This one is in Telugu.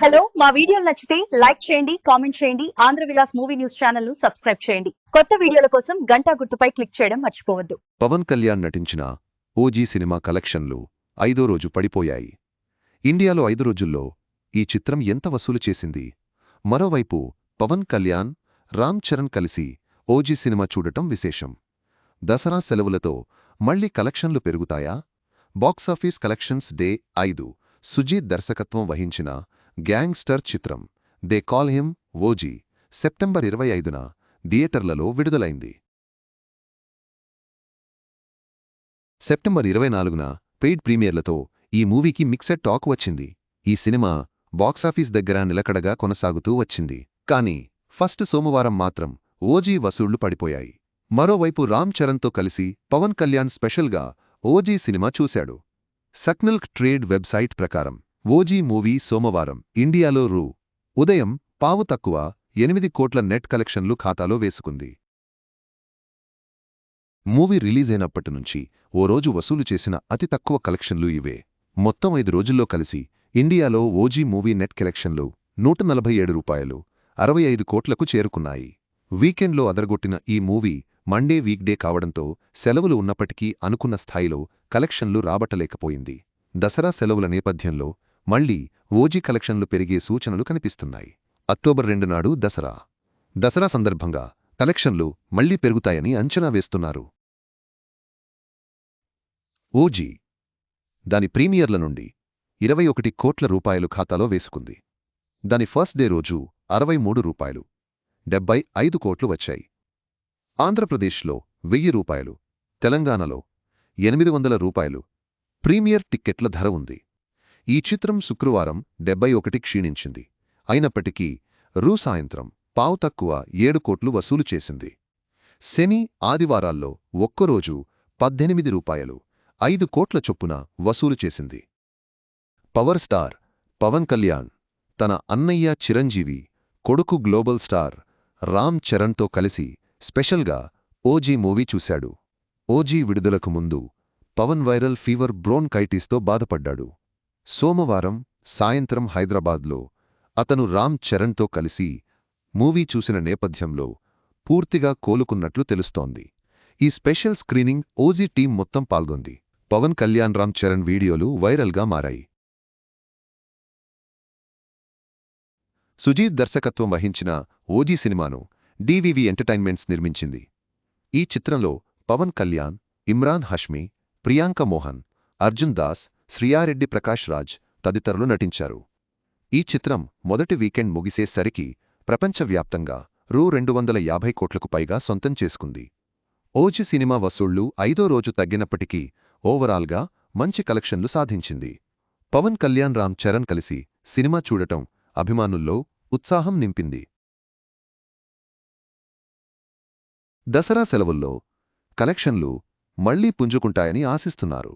హలో మా వీడియోలు నచ్చితే లైక్ చేయండి కామెంట్ చేయండి ఆంధ్ర విలాస్ మూవీ న్యూస్ ఛానల్ను సబ్స్క్రైబ్ చేయండి. కొత్త వీడియోల కోసం గంటా గుర్తుపై క్లిక్ చేయడం మర్చిపోవద్దు. పవన్ కళ్యాణ్ నటించిన ఓజీ సినిమా కలెక్షన్లు ఐదో రోజు పడిపోయాయి. ఇండియాలో ఐదు రోజుల్లో ఈ చిత్రం ఎంత వసూలు చేసింది? మరోవైపు పవన్ కళ్యాణ్ రామ్ చరణ్ కలిసి ఓజీ సినిమా చూడటం విశేషం. దసరా సెలవులతో మళ్ళీ కలెక్షన్లు పెరుగుతాయా? బాక్సాఫీస్ కలెక్షన్స్ డే ఐదు. సుజీత్ దర్శకత్వం వహించిన గ్యాంగ్స్టర్ చిత్రం. They call him OG. September ఇరవై ఐదున థియేటర్లలో విడుదలైంది. సెప్టెంబర్ ఇరవై నాలుగున పెయిడ్ ప్రీమియర్లతో ఈ మూవీకి మిక్సెడ్ టాక్ వచ్చింది. ఈ సినిమా బాక్సాఫీస్ దగ్గర నిలకడగా కొనసాగుతూ వచ్చింది. కానీ ఫస్ట్ సోమవారం మాత్రం ఓజీ వసూళ్ళు పడిపోయాయి. మరోవైపు రామ్ చరణ్తో కలిసి పవన్ కళ్యాణ్ స్పెషల్గా ఓజీ సినిమా చూశాడు. సక్నల్క్ ట్రేడ్ వెబ్సైట్ ప్రకారం ఓజీ మూవీ సోమవారం ఇండియాలో రూ. ఉదయం పావు తక్కువ ఎనిమిది కోట్ల నెట్ కలెక్షన్లు ఖాతాలో వేసుకుంది. మూవీ రిలీజైనప్పటినుంచి నుంచి ఓ రోజు వసూలు చేసిన అతి తక్కువ కలెక్షన్లు ఇవే. మొత్తం ఐదు రోజుల్లో కలిసి ఇండియాలో ఓజీ మూవీ నెట్ కలెక్షన్లు నూట నలభై ఏడు రూపాయలు అరవై ఐదు కోట్లకు చేరుకున్నాయి. వీకెండ్లో అదరగొట్టిన ఈ మూవీ మండే వీక్డే కావడంతో సెలవులు ఉన్నప్పటికీ అనుకున్న స్థాయిలో కలెక్షన్లు రాబట్టలేకపోయింది. దసరా సెలవుల నేపథ్యంలో మళ్ళీ ఓజీ కలెక్షన్లు పెరిగే సూచనలు కనిపిస్తున్నాయి. అక్టోబర్ రెండు నాడు దసరా. దసరా సందర్భంగా కలెక్షన్లు మళ్ళీ పెరుగుతాయని అంచనా వేస్తున్నారు. ఓజీ దాని ప్రీమియర్ల నుండి ఇరవై ఒకటి కోట్ల రూపాయలు ఖాతాలో వేసుకుంది. దాని ఫస్ట్ డే రోజు అరవై మూడు రూపాయలు డెబ్బై ఐదు కోట్లు వచ్చాయి. ఆంధ్రప్రదేశ్లో వెయ్యి రూపాయలు తెలంగాణలో ఎనిమిది వందల రూపాయలు ప్రీమియర్ టిక్కెట్ల ధర ఉంది. ఈ చిత్రం శుక్రవారం డెబ్బై ఒకటి క్షీణించింది. అయినప్పటికీ రూ సాయంత్రం పావు తక్కువ ఏడు కోట్లు వసూలు చేసింది. శని ఆదివారాల్లో ఒక్కరోజు పద్దెనిమిది రూపాయలు ఐదు కోట్ల చొప్పున వసూలు చేసింది. పవర్ స్టార్ పవన్ కళ్యాణ్ తన అన్నయ్య చిరంజీవి కొడుకు గ్లోబల్ స్టార్ రామ్ చరణ్తో కలిసి స్పెషల్గా ఓజీ మూవీ చూశాడు. ఓజీ విడుదలకు ముందు పవన్ వైరల్ ఫీవర్ బ్రోన్కైటిస్తో బాధపడ్డాడు. సోమవారం సాయంత్రం హైదరాబాద్లో అతను రామ్ చరణ్తో కలిసి మూవీ చూసిన నేపథ్యంలో పూర్తిగా కోలుకున్నట్లు తెలుస్తోంది. ఈ స్పెషల్ స్క్రీనింగ్ ఓజీ టీం మొత్తం పాల్గొంది. పవన్ కళ్యాణ్ రామ్ చరణ్ వీడియోలు వైరల్గా మారాయి. సుజీత్ దర్శకత్వం వహించిన ఓజీ సినిమాను డివివి ఎంటర్టైన్మెంట్స్ నిర్మించింది. ఈ చిత్రంలో పవన్ కళ్యాణ్ ఇమ్రాన్ హష్మి ప్రియాంక మోహన్ అర్జున్ దాస్ శ్రియారెడ్డి ప్రకాష్ రాజ్ తదితరులు నటించారు. ఈ చిత్రం మొదటి వీకెండ్ ముగిసేసరికి ప్రపంచవ్యాప్తంగా రూ. రెండు వందల యాభై కోట్లకు పైగా సొంతం చేసుకుంది. ఓజీ సినిమా వసూళ్ళు ఐదో రోజు తగ్గినప్పటికీ ఓవరాల్గా మంచి కలెక్షన్లు సాధించింది. పవన్ కళ్యాణ్ రామ్ చరణ్ కలిసి సినిమా చూడటం అభిమానుల్లో ఉత్సాహం నింపింది. దసరా సెలవుల్లో కలెక్షన్లు మళ్ళీ పుంజుకుంటాయని ఆశిస్తున్నారు.